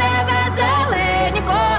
небе зеленько.